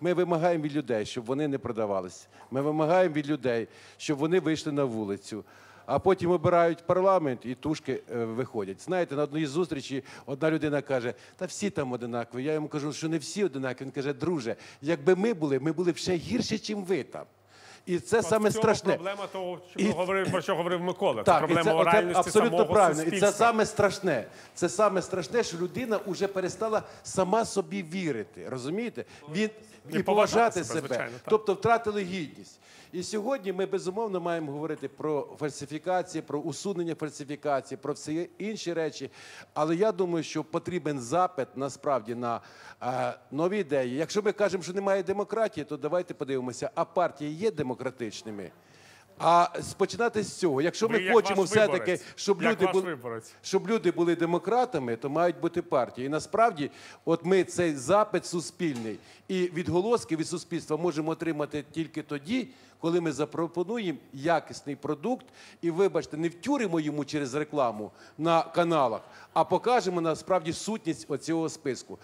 Ми вимагаємо від людей, щоб вони не продавалися. Ми вимагаємо від людей, щоб вони вийшли на вулицю. А потім обирають парламент і тушки е, виходять. Знаєте, на одній зустрічі одна людина каже: та всі там одинакові. Я йому кажу, що не всі одинакові. Він каже, друже, якби ми були, ми були ще гірше, ніж ви там. І це саме в цьому страшне. проблема того, що І- говорив, про що говорив Микола. Це проблема це, оце оральності абсолютно самого правильно. І це саме страшне. Це саме страшне, що людина вже перестала сама собі вірити. Розумієте? Він І поважати поважати себе, себе. звичайно, так. тобто втратили гідність. І сьогодні ми безумовно маємо говорити про фальсифікації, про усунення фальсифікацій, про всі інші речі. Але я думаю, що потрібен запит насправді на е, нові ідеї. Якщо ми кажемо, що немає демократії, то давайте подивимося, а партії є демократичними. А починати з цього, якщо ми як хочемо все-таки, щоб Як люди були щоб люди були демократами, то мають бути партії. І насправді, от ми цей запит суспільний і відголоски від суспільства можемо отримати тільки тоді, коли ми запропонуємо якісний продукт і, вибачте, не втюримо йому через рекламу на каналах, а покажемо насправді сутність оцього списку.